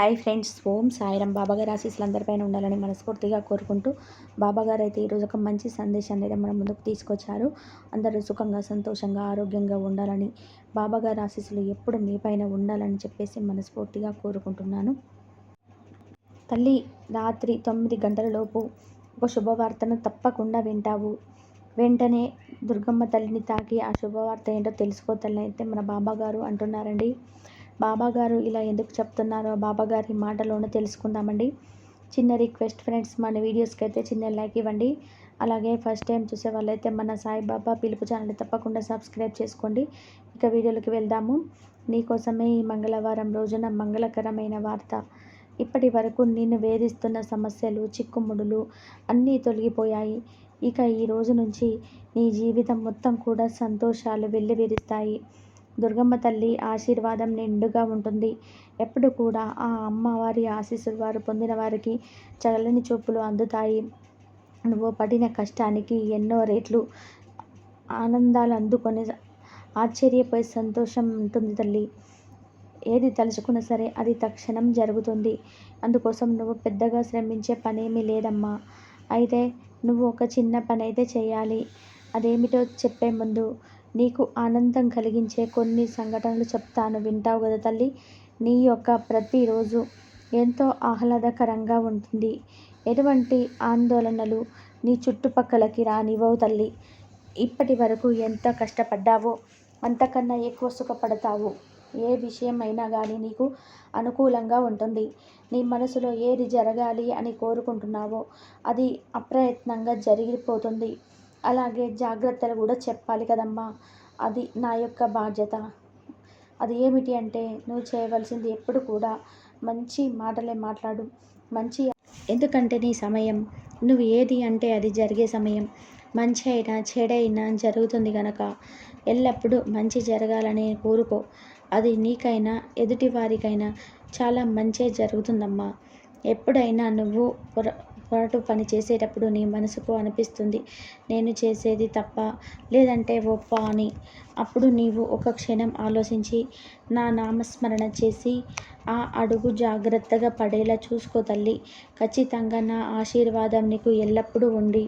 Hi friends ఓం సాయిరం బాబాగారి ఆశీస్సులు అందరిపైన ఉండాలని మనస్ఫూర్తిగా కోరుకుంటూ బాబాగారు అయితే ఈరోజు ఒక మంచి సందేశాన్ని అయితే మన ముందుకు తీసుకొచ్చారు. అందరూ సుఖంగా సంతోషంగా ఆరోగ్యంగా ఉండాలని బాబాగారి ఆశీస్సులు ఎప్పుడు మీ పైన ఉండాలని చెప్పేసి మనస్ఫూర్తిగా కోరుకుంటున్నాను. తల్లి రాత్రి తొమ్మిది గంటలలోపు ఒక శుభవార్తను తప్పకుండా వింటావు. వెంటనే దుర్గమ్మ తల్లిని తాకి ఆ శుభవార్త ఏంటో తెలుసుకో తల్లి అయితే మన బాబాగారు అంటున్నారండి. బాబాగారు ఇలా ఎందుకు చెప్తున్నారో బాబాగారి మాటలోనే తెలుసుకుందామండి. చిన్న రిక్వెస్ట్ ఫ్రెండ్స్ మన వీడియోస్కి అయితే చిన్న లైక్ ఇవ్వండి. అలాగే ఫస్ట్ టైం చూసే వాళ్ళైతే మన సాయిబాబా పిలుపు ఛానల్ తప్పకుండా సబ్స్క్రైబ్ చేసుకోండి. ఇక వీడియోలోకి వెళ్దాము. నీకోసమే ఈ మంగళవారం రోజున మంగళకరమైన వార్త. ఇప్పటి వరకు నిన్ను వేధిస్తున్న సమస్యలు చిక్కుముడులు అన్నీ తొలగిపోయాయి. ఇక ఈ రోజు నుంచి నీ జీవితం మొత్తం కూడా సంతోషాలు వెల్లివిరుస్తాయి. దుర్గమ్మ తల్లి ఆశీర్వాదం నిండుగా ఉంటుంది. ఎప్పుడు కూడా ఆ అమ్మవారి ఆశీస్సులు వారు పొందిన వారికి చల్లని చూపులు అందుతాయి. నువ్వు పడిన కష్టానికి ఎన్నో రేట్లు ఆనందాలు అందుకొని ఆశ్చర్యపోయి సంతోషం ఉంటుంది తల్లి. ఏది తలుచుకున్నా సరే అది తక్షణం జరుగుతుంది. అందుకోసం నువ్వు పెద్దగా శ్రమించే పనేమీ లేదమ్మా. అయితే నువ్వు ఒక చిన్న పని అయితే చేయాలి. అదేమిటో చెప్పే ముందు నీకు ఆనందం కలిగించే కొన్ని సంఘటనలు చెప్తాను. వింటావు కదా తల్లి నీ యొక్క ప్రతిరోజు ఎంతో ఆహ్లాదకరంగా ఉంటుంది. ఎటువంటి ఆందోళనలు నీ చుట్టుపక్కలకి రానివ్వవు తల్లి. ఇప్పటి వరకు ఎంత కష్టపడ్డావో అంతకన్నా ఎక్కువ సుఖపడతావు. ఏ విషయం అయినా కానీ నీకు అనుకూలంగా ఉంటుంది. నీ మనసులో ఏది జరగాలి అని కోరుకుంటున్నావో అది అప్రయత్నంగా జరిగిపోతుంది. అలాగే జాగ్రత్తలు కూడా చెప్పాలి కదమ్మా. అది నా యొక్క బాధ్యత. అది ఏమిటి అంటే నువ్వు చేయవలసింది ఎప్పుడు కూడా మంచి మాటలే మాట్లాడు. మంచి ఎందుకంటే నీ సమయం. నువ్వు ఏది అంటే అది జరిగే సమయం. మంచి అయినా చెడైనా జరుగుతుంది కనుక ఎల్లప్పుడూ మంచి జరగాలని కోరుకో. అది నీకైనా ఎదుటి వారికైనా చాలా మంచి జరుగుతుందమ్మా. ఎప్పుడైనా నువ్వు పొరటు పని చేసేటప్పుడు నీ మనసుకు అనిపిస్తుంది నేను చేసేది తప్ప లేదంటే ఒప్ప అని. అప్పుడు నీవు ఒక క్షణం ఆలోచించి నా నామస్మరణ చేసి ఆ అడుగు జాగ్రత్తగా పడేలా చూసుకో తల్లి. ఖచ్చితంగా నా ఆశీర్వాదం నీకు ఎల్లప్పుడూ ఉండి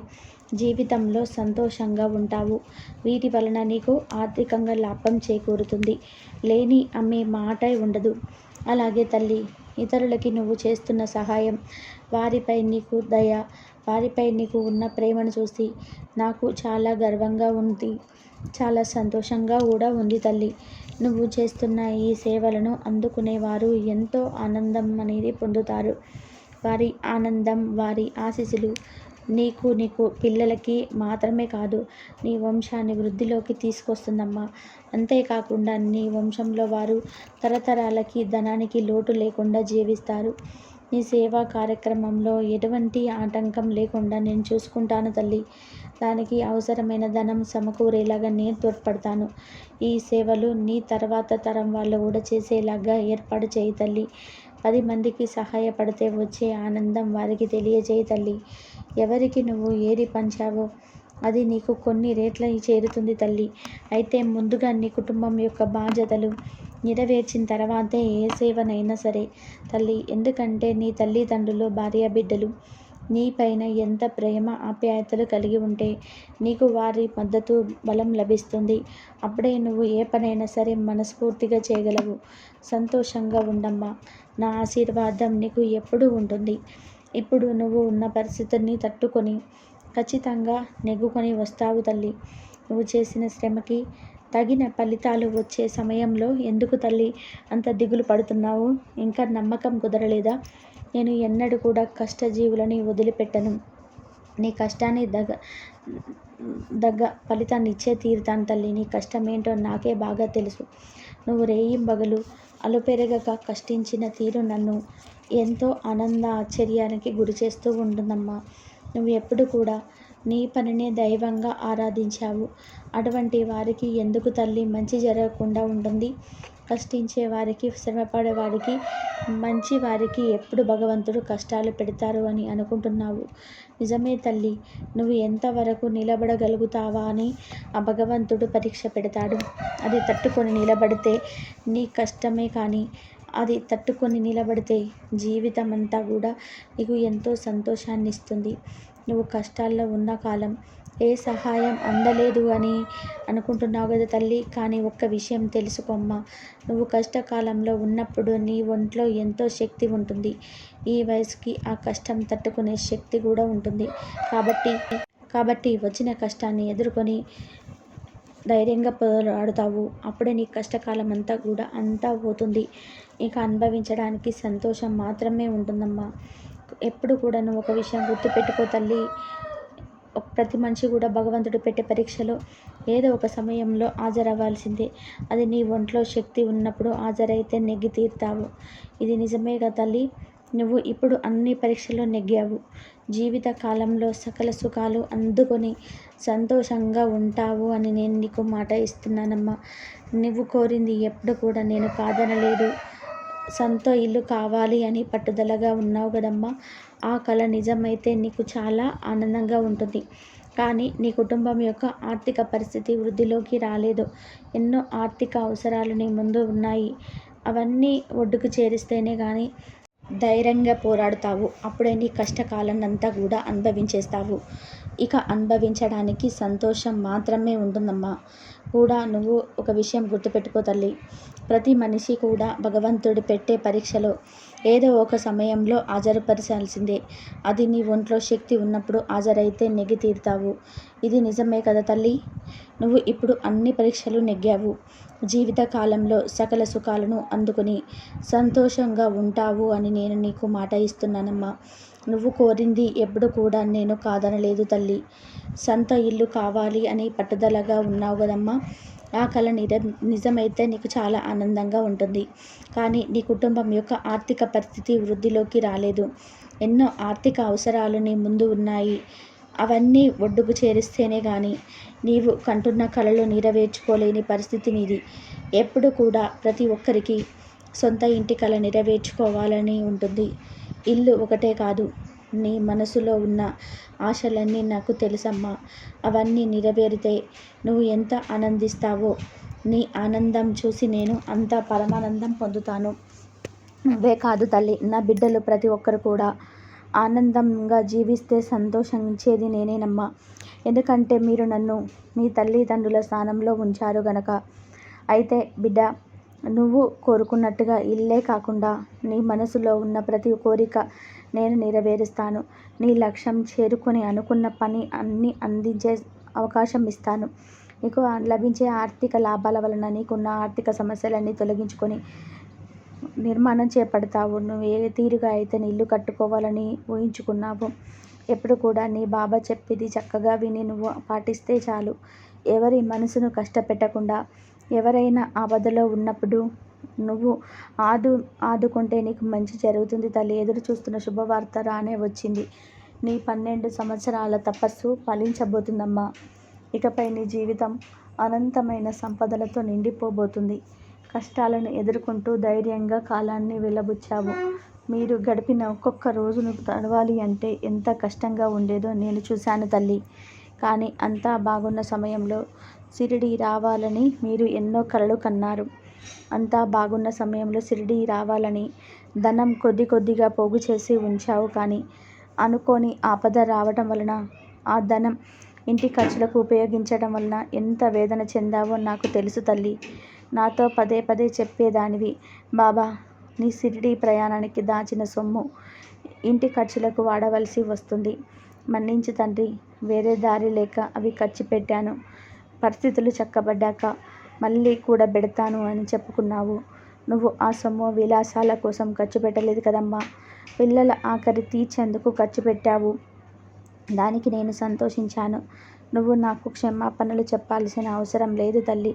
జీవితంలో సంతోషంగా ఉంటావు. వీటి వలన నీకు ఆర్థికంగా లాభం చేకూరుతుంది. లేని అమ్మే మాట ఉండదు. అలాగే తల్లి ఇతరులకి నువ్వు చేస్తున్న సహాయం. వారిపై నీకు దయ వారిపై నీకు ఉన్న ప్రేమను చూసి నాకు చాలా గర్వంగా ఉంది. చాలా సంతోషంగా కూడా ఉంది తల్లి. నువ్వు చేస్తున్న ఈ సేవలను అందుకునేవారు ఎంతో ఆనందం అనేది పొందుతారు. వారి ఆనందం వారి ఆశీస్సులు నీకు నీకు పిల్లలకి మాత్రమే కాదు నీ వంశాన్ని వృద్ధిలోకి తీసుకొస్తుందమ్మా. అంతేకాకుండా నీ వంశంలో వారు తరతరాలకి ధనానికి లోటు లేకుండా జీవిస్తారు. నీ సేవా కార్యక్రమంలో ఎటువంటి ఆటంకం లేకుండా నేను చూసుకుంటాను తల్లి. దానికి అవసరమైన ధనం సమకూరేలాగా నేను తోడ్పడతాను. ఈ సేవలు నీ తర్వాత తరం వాళ్ళు కూడా చేసేలాగా ఏర్పాటు చేయి తల్లి. పది మందికి సహాయపడితే వచ్చే ఆనందం వారికి తెలియజేయి తల్లి. ఎవరికి నువ్వు ఏది పంచావో అది నీకు కొన్ని రేట్ల చేరుతుంది తల్లి. అయితే ముందుగా నీ కుటుంబం యొక్క బాధ్యతలు నెరవేర్చిన తర్వాతే ఏ సేవనైనా సరే తల్లి. ఎందుకంటే నీ తల్లిదండ్రులు భార్య బిడ్డలు నీపైన ఎంత ప్రేమ ఆప్యాయతలు కలిగి ఉంటే నీకు వారి మద్దతు బలం లభిస్తుంది. అప్పుడే నువ్వు ఏ పనైనా సరే మనస్ఫూర్తిగా చేయగలవు. సంతోషంగా ఉండమ్మా. నా ఆశీర్వాదం నీకు ఎప్పుడూ ఉంటుంది. ఇప్పుడు నువ్వు ఉన్న పరిస్థితిని తట్టుకొని ఖచ్చితంగా నెగ్గుకొని వస్తావు తల్లి. నువ్వు చేసిన శ్రమకి తగిన ఫలితాలు వచ్చే సమయంలో ఎందుకు తల్లి అంత దిగులు పడుతున్నావు? ఇంకా నమ్మకం కుదరలేదా? నేను ఎన్నడూ కూడా కష్టజీవులని వదిలిపెట్టను. నీ కష్టాన్ని దగ్గ దగ్గ ఫలితాన్ని ఇచ్చే తీరుతాను తల్లి. నీ కష్టం ఏంటో నాకే బాగా తెలుసు. నువ్వు రేయింబగలు అలుపెరగక కష్టించిన తీరు నన్ను ఎంతో ఆనంద ఆశ్చర్యానికి గురి చేస్తూ ఉంటుందమ్మా. నువ్వు ఎప్పుడు కూడా నీ పనినే దైవంగా ఆరాధించావు. అటువంటి వారికి ఎందుకు తల్లి? మంచి జరగకుండా ఉంటుంది. కష్టించే వారికి శ్రమపడే వారికి మంచి వారికి ఎప్పుడు భగవంతుడు కష్టాలు పెడతారు అని అనుకుంటున్నావు. నిజమే తల్లి నువ్వు ఎంతవరకు నిలబడగలుగుతావా అని ఆ భగవంతుడు పరీక్ష పెడతాడు. అది తట్టుకొని నిలబడితే నీ కష్టమే కానీ అది తట్టుకొని నిలబడితే జీవితం అంతా కూడా నీకు ఎంతో సంతోషాన్ని ఇస్తుంది నువ్వు కష్టాల్లో ఉన్న కాలం ఏ సహాయం అందలేదు అని అనుకుంటున్నావు కదా తల్లి. కానీ ఒక్క విషయం తెలుసుకోమ్మా. నువ్వు కష్టకాలంలో ఉన్నప్పుడు నీ ఒంట్లో ఎంతో శక్తి ఉంటుంది. ఈ వయసుకి ఆ కష్టం తట్టుకునే శక్తి కూడా ఉంటుంది. కాబట్టి కాబట్టి వచ్చిన కష్టాన్ని ఎదుర్కొని ధైర్యంగా పోరాడుతావు. అప్పుడే నీ కష్టకాలం అంతా కూడా అంతా పోతుంది. ఇక అనుభవించడానికి సంతోషం మాత్రమే ఉంటుందమ్మా. ఎప్పుడు కూడా నువ్వు ఒక విషయం గుర్తుపెట్టుకో తల్లి. ప్రతి మనిషి కూడా భగవంతుడు పెట్టే పరీక్షలో ఏదో ఒక సమయంలో హాజరవ్వాల్సిందే. అది నీ ఒంట్లో శక్తి ఉన్నప్పుడు హాజరైతే నెగ్గి తీరుతావు. ఇది నిజమేగా తల్లి. నువ్వు ఇప్పుడు అన్ని పరీక్షల్లో నెగ్గావు. జీవిత కాలంలో సకల సుఖాలు అందుకొని సంతోషంగా ఉంటావు అని నేను నీకు మాట ఇస్తున్నానమ్మా. నువ్వు కోరింది ఎప్పుడు కూడా నేను కాదనలేదు. సొంత ఇల్లు కావాలి అని పట్టుదలగా ఉన్నావు కదమ్మా. ఆ కళ నిజమైతే నీకు చాలా ఆనందంగా ఉంటుంది. కానీ నీ కుటుంబం యొక్క ఆర్థిక పరిస్థితి వృద్ధిలోకి రాలేదు. ఎన్నో ఆర్థిక అవసరాలు నీ ముందు ఉన్నాయి. అవన్నీ ఒడ్డుకు చేరిస్తేనే కానీ ధైర్యంగా పోరాడుతావు. అప్పుడే నీ కష్టకాలన్నంతా కూడా అనుభవించేస్తావు. ఇక అనుభవించడానికి సంతోషం మాత్రమే ఉంటుందమ్మా. కూడా నువ్వు ఒక విషయం గుర్తుపెట్టుకో తల్లి. ప్రతి మనిషి కూడా భగవంతుడు పెట్టే పరీక్షలో ఏదో ఒక సమయంలో హాజరుపరచాల్సిందే. అది నీ ఒంట్లో శక్తి ఉన్నప్పుడు హాజరైతే నెగ్గి తీరుతావు. ఇది నిజమే కదా తల్లి? నువ్వు ఇప్పుడు అన్ని పరీక్షలు నెగ్గావు. జీవితకాలంలో సకల సుఖాలను అందుకుని సంతోషంగా ఉంటావు అని నేను నీకు మాట ఇస్తున్నానమ్మా. నువ్వు కోరింది ఎప్పుడు కూడా నేను కాదనలేదు తల్లి. సొంత ఇల్లు కావాలి అని పట్టుదలగా ఉన్నావు కదమ్మా. ఆ కళ నిర నిజమైతే నీకు చాలా ఆనందంగా ఉంటుంది. కానీ నీ కుటుంబం యొక్క ఆర్థిక పరిస్థితి వృద్ధిలోకి రాలేదు. ఎన్నో ఆర్థిక అవసరాలు నీ ముందు ఉన్నాయి. అవన్నీ ఒడ్డుకు చేరిస్తేనే కానీ నీవు కంటున్న కళలు నెరవేర్చుకోలేని పరిస్థితి నీది ఎప్పుడు కూడా ప్రతి ఒక్కరికి సొంత ఇంటి కళ నెరవేర్చుకోవాలని ఉంటుంది. ఇల్లు ఒకటే కాదు నీ మనసులో ఉన్న ఆశలన్నీ నాకు తెలుసమ్మా. అవన్నీ నెరవేరితే నువ్వు ఎంత ఆనందిస్తావో. నీ ఆనందం చూసి నేను అంత పరమానందం పొందుతాను. నువ్వే కాదు తల్లి నా బిడ్డలు ప్రతి ఒక్కరు కూడా ఆనందంగా జీవిస్తే సంతోషించేది నేనేనమ్మా. ఎందుకంటే మీరు నన్ను మీ తల్లిదండ్రుల స్థానంలో ఉంచారు గనక. అయితే బిడ్డ నువ్వు కోరుకున్నట్టుగా ఇల్లే కాకుండా నీ మనసులో ఉన్న ప్రతి కోరిక నేను నెరవేరుస్తాను. నీ లక్ష్యం చేరుకుని అనుకున్న పని అన్ని అందించే అవకాశం ఇస్తాను. నీకు లభించే ఆర్థిక లాభాల వలన నీకున్న ఆర్థిక సమస్యలన్నీ తొలగించుకొని నిర్మాణం చేపడతావు. నువ్వు ఏ తీరుగా అయితే నీ ఇల్లు కట్టుకోవాలని ఊహించుకున్నావు ఎప్పుడు కూడా నీ బాబా చెప్పేది చక్కగా విని నువ్వు పాటిస్తే చాలు. ఎవరి మనసును కష్టపెట్టకుండా ఎవరైనా ఆపదలో ఉన్నప్పుడు నువ్వు ఆదు ఆదుకుంటే నీకు మంచి జరుగుతుంది తల్లి. ఎదురు చూస్తున్న శుభవార్త రానే వచ్చింది. నీ పన్నెండు సంవత్సరాల తపస్సు ఫలించబోతుందమ్మా. ఇకపై నీ జీవితం అనంతమైన సంపదలతో నిండిపోబోతుంది. కష్టాలను ఎదుర్కొంటూ ధైర్యంగా కాలాన్ని వెళ్ళబుచ్చావు మీరు గడిపిన ఒక్కొక్క రోజును తడవాలి అంటే ఎంత కష్టంగా ఉండేదో నేను చూశాను తల్లి. కానీ అంతా బాగున్న సమయంలో సిరిడి రావాలని మీరు ఎన్నో కలలు కన్నారు. అంతా బాగున్న సమయంలో సిరిడి రావాలని ధనం కొద్ది కొద్దిగా పోగు చేసి ఉంచావు కానీ అనుకోని ఆపద రావటం వలన ఆ ధనం ఇంటి ఖర్చులకు ఉపయోగించడం వలన ఎంత వేదన చెందావో నాకు తెలుసు తల్లి. నాతో పదే పదే చెప్పేదానివి. బాబా నీ షిరిడి ప్రయాణానికి దాచిన సొమ్ము ఇంటి ఖర్చులకు వాడవలసి వస్తుంది. మన్నించి తండ్రి వేరే దారి లేక అవి ఖర్చు పెట్టాను. పరిస్థితులు చక్కబడ్డాక మళ్ళీ కూడా పెడతాను అని చెప్పుకున్నావు. నువ్వు ఆ సొమ్ము విలాసాల కోసం ఖర్చు పెట్టలేదు కదమ్మా. పిల్లల ఆఖరి తీర్చేందుకు ఖర్చు పెట్టావు. దానికి నేను సంతోషించాను. నువ్వు నాకు క్షమాపణలు చెప్పాల్సిన అవసరం లేదు తల్లి.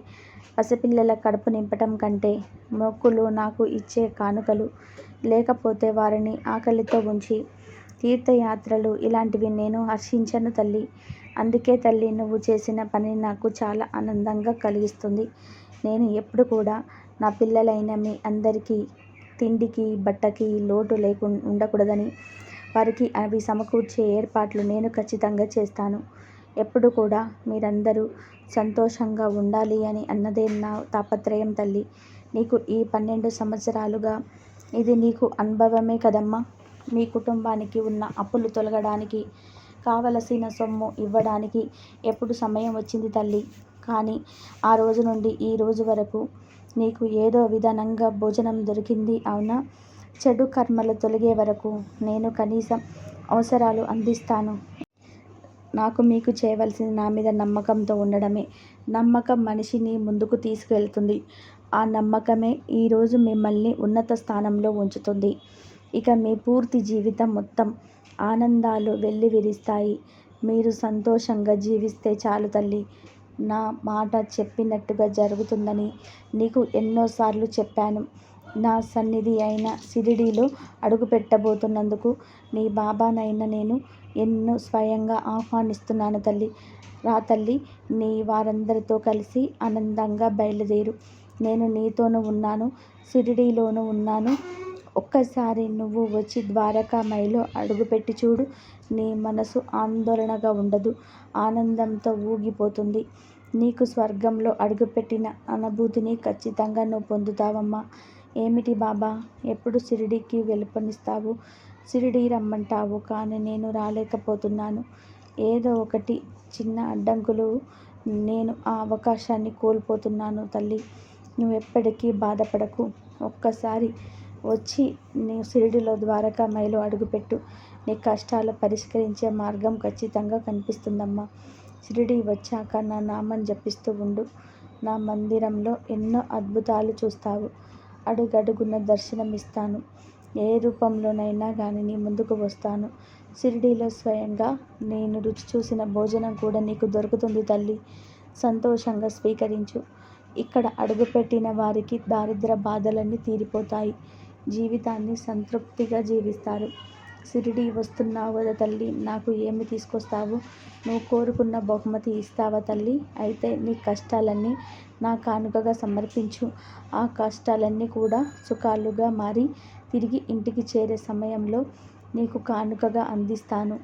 పసిపిల్లల కడుపు నింపటం కంటే మొక్కులు నాకు ఇచ్చే కానుకలు లేకపోతే వారిని ఆకలితో ఉంచి తీర్థయాత్రలు ఇలాంటివి నేను హర్షించను తల్లి. అందుకే తల్లి నువ్వు చేసిన పని నాకు చాలా ఆనందంగా కలిగిస్తుంది. నేను ఎప్పుడు కూడా నా పిల్లలైన మీ అందరికీ తిండికి బట్టకి లోటు లేకుండా ఉండకూడదని వారికి అవి సమకూర్చే ఏర్పాట్లు నేను ఖచ్చితంగా చేస్తాను. ఎప్పుడు కూడా మీరందరూ సంతోషంగా ఉండాలి అని అన్నదే నా తాపత్రయం తల్లి. నీకు ఈ పన్నెండు సంవత్సరాలుగా ఇది నీకు అనుభవమే కదమ్మా. మీ కుటుంబానికి ఉన్న అప్పులు తొలగడానికి కావలసిన సొమ్ము ఇవ్వడానికి ఎప్పుడు సమయం వచ్చింది తల్లి. కానీ ఆ రోజు నుండి ఈ రోజు వరకు నీకు ఏదో విధానంగా భోజనం దొరికింది అవునా? చెడు కర్మలు తొలగే వరకు నేను కనీసం అవసరాలు అందిస్తాను. నాకు మీకు చేయవలసింది నా మీద నమ్మకంతో ఉండడమే. నమ్మకం మనిషిని ముందుకు తీసుకెళ్తుంది ఆ నమ్మకమే ఈరోజు మిమ్మల్ని ఉన్నత స్థానంలో ఉంచుతుంది. ఇక మీ పూర్తి జీవితం మొత్తం ఆనందాలు వెల్లివిరుస్తాయి మీరు సంతోషంగా జీవిస్తే చాలు తల్లి. నా మాట చెప్పినట్టుగా జరుగుతుందని నీకు ఎన్నోసార్లు చెప్పాను. నా సన్నిధి అయిన షిరిడీలో అడుగుపెట్టబోతున్నందుకు నీ బాబానైనా నేను ఎన్నో స్వయంగా ఆహ్వానిస్తున్నాను తల్లి. రా తల్లి నీ వారందరితో కలిసి ఆనందంగా బయలుదేరు. నేను నీతోనూ ఉన్నాను షిరిడీలోనూ ఉన్నాను. ఒక్కసారి నువ్వు వచ్చి ద్వారకామాయిలో అడుగుపెట్టి చూడు. నీ మనసు ఆందోళనగా ఉండదు ఆనందంతో ఊగిపోతుంది. నీకు స్వర్గంలో అడుగుపెట్టిన అనుభూతిని ఖచ్చితంగా నువ్వు పొందుతావమ్మా. ఏమిటి బాబా ఎప్పుడు షిరిడీకి వెలుపనిస్తావు? షిరిడీ రమ్మంటావు కానీ నేను రాలేకపోతున్నాను. ఏదో ఒకటి చిన్న అడ్డంకులు నేను ఆ అవకాశాన్ని కోల్పోతున్నాను తల్లి. నువ్వు ఎప్పటికీ బాధపడకు. ఒక్కసారి వచ్చి నీ షిరిడిలో మైలు అడుగుపెట్టు. నీ కష్టాలు పరిష్కరించే మార్గం ఖచ్చితంగా కనిపిస్తుందమ్మా. షిరిడి వచ్చాక నా నామం జపిస్తూ ఉండు. నా మందిరంలో ఎన్నో అద్భుతాలు చూస్తావు. అడుగడుగున దర్శనమిస్తాను. ఏ రూపంలోనైనా కానీ నీ ముందుకు వస్తాను. షిరిడీలో స్వయంగా నేను రుచి చూసిన భోజనం కూడా నీకు దొరుకుతుంది తల్లి. సంతోషంగా స్వీకరించు. ఇక్కడ అడుగుపెట్టిన వారికి దారిద్ర బాధలన్నీ తీరిపోతాయి. జీవితాన్ని సంతృప్తిగా జీవిస్తారు. సిరిడి వస్తున్నావు కదా తల్లి నాకు ఏమి తీసుకొస్తావు? నువ్వు కోరుకున్న బహుమతి ఇస్తావా తల్లి? అయితే నీ కష్టాలన్నీ నా కానుకగా సమర్పించు. ఆ కష్టాలన్నీ కూడా సుఖాలుగా మారి తిరిగి ఇంటికి చేరే సమయంలో నీకు కానుకగా అందిస్తాను.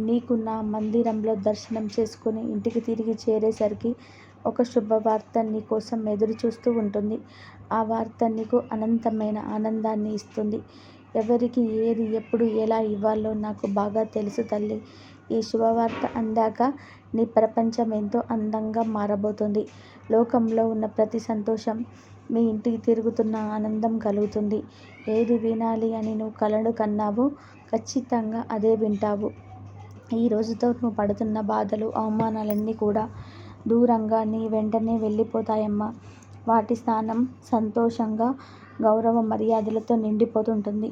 నీకు నా మందిరంలో దర్శనం చేసుకుని ఇంటికి తిరిగి చేరేసరికి ఒక శుభవార్త నీ కోసం ఎదురు చూస్తూ ఉంటుంది. ఆ వార్త నీకు అనంతమైన ఆనందాన్ని ఇస్తుంది. ఎవరికి ఏది ఎప్పుడు ఎలా ఇవ్వాలో నాకు బాగా తెలుసు తల్లి. ఈ శుభవార్త అందాక నీ ప్రపంచం ఎంతో అందంగా మారబోతుంది. లోకంలో ఉన్న ప్రతి సంతోషం మీ ఇంటికి తిరుగుతున్న ఆనందం కలుగుతుంది. ఏది వినాలి అని నువ్వు కలలు కన్నావో ఖచ్చితంగా అదే వింటావు. ఈ రోజుతో నువ్వు పడుతున్న బాధలు అవమానాలన్నీ కూడా దూరంగా నీ వెంటనే వెళ్ళిపోతాయమ్మా. వాటి స్థానం సంతోషంగా గౌరవ మర్యాదలతో నిండిపోతుంటుంది.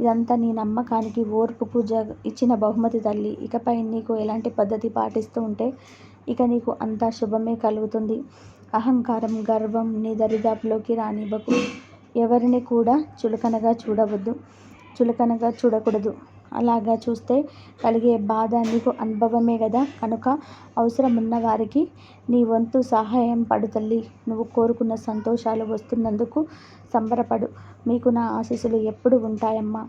ఇదంతా నీ నమ్మకానికి ఓర్పుకు జ ఇచ్చిన బహుమతి తల్లి. ఇకపై నీకు ఎలాంటి పద్ధతి పాటిస్తూ ఉంటే ఇక నీకు అంతా శుభమే కలుగుతుంది. అహంకారం గర్వం నీ దరిదాపులోకి రానివ్వకు. ఎవరిని కూడా చులకనగా చూడవద్దు. చులకనగా చూడకూడదు. అలాగా చూస్తే కలిగే బాధ నీకు అనుభవమే కదా కనుక అవసరం ఉన్న వారికి నీ వంతు సహాయం పడు తల్లి. నువ్వు కోరుకున్న సంతోషాలు వస్తున్నందుకు సంబరపడు. మీకు నా ఆశీస్సులు ఎప్పుడు ఉంటాయమ్మా?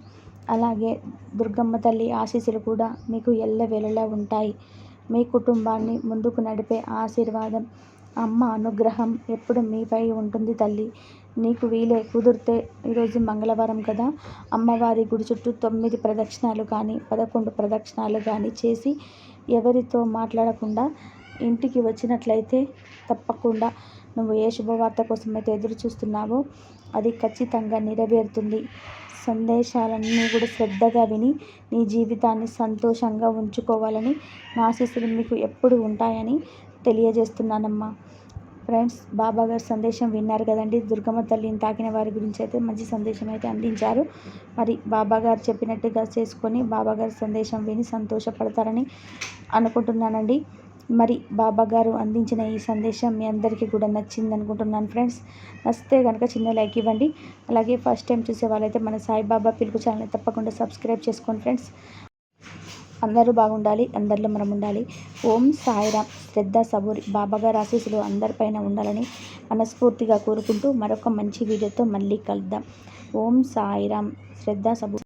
అలాగే దుర్గమ్మ తల్లి ఆశీస్సులు కూడా మీకు ఎల్లవేళలా ఉంటాయి. మీ కుటుంబాన్ని ముందుకు నడిపే ఆశీర్వాదం అమ్మ అనుగ్రహం ఎప్పుడు మీపై ఉంటుంది తల్లి. నీకు వీలే కుదిరితే ఈరోజు మంగళవారం కదా? అమ్మవారి గుడి చుట్టూ తొమ్మిది ప్రదక్షిణాలు కానీ పదకొండు ప్రదక్షిణాలు కానీ చేసి ఎవరితో మాట్లాడకుండా ఇంటికి వచ్చినట్లయితే తప్పకుండా నువ్వు ఏ శుభవార్త కోసం అయితే ఎదురు చూస్తున్నావో అది ఖచ్చితంగా నెరవేరుతుంది. సందేశాలన్నీ కూడా శ్రద్ధగా విని నీ జీవితాన్ని సంతోషంగా ఉంచుకోవాలని నా ఆశీస్సులు మీకు ఎప్పుడు ఉంటాయని తెలియజేస్తున్నానమ్మా. ఫ్రెండ్స్ బాబా గారి సందేశం విన్నారు కదండి. దుర్గమ్మ తల్లిని తాకిన వారి గురించి అయితే మంచి సందేశం అయితే అందించారు. మరి బాబా గారు చెప్పినట్టుగా చేసుకొని బాబా గారి సందేశం విని సంతోషపడతారని అనుకుంటున్నానండి. మరి బాబా గారు అందించిన ఈ సందేశం మీ అందరికీ కూడా నచ్చింది అనుకుంటున్నాను ఫ్రెండ్స్. నచ్చితే కనుక చిన్న లైక్ ఇవ్వండి. అలాగే ఫస్ట్ టైం చూసే వాళ్ళైతే మన సాయిబాబా పిలుపు ఛానల్ తప్పకుండా సబ్స్క్రైబ్ చేసుకోండి ఫ్రెండ్స్. అందరూ బాగుండాలి అందరిలో మనం ఉండాలి ఓం సాయిరామ్ శ్రద్ధ సబూరి. బాబాగారు ఆశీస్సులు అందరిపైన ఉండాలని మనస్ఫూర్తిగా కోరుకుంటూ మరొక మంచి వీడియోతో మళ్ళీ కలుద్దాం. ఓం సాయిరామ్ శ్రద్ధ సబూరి.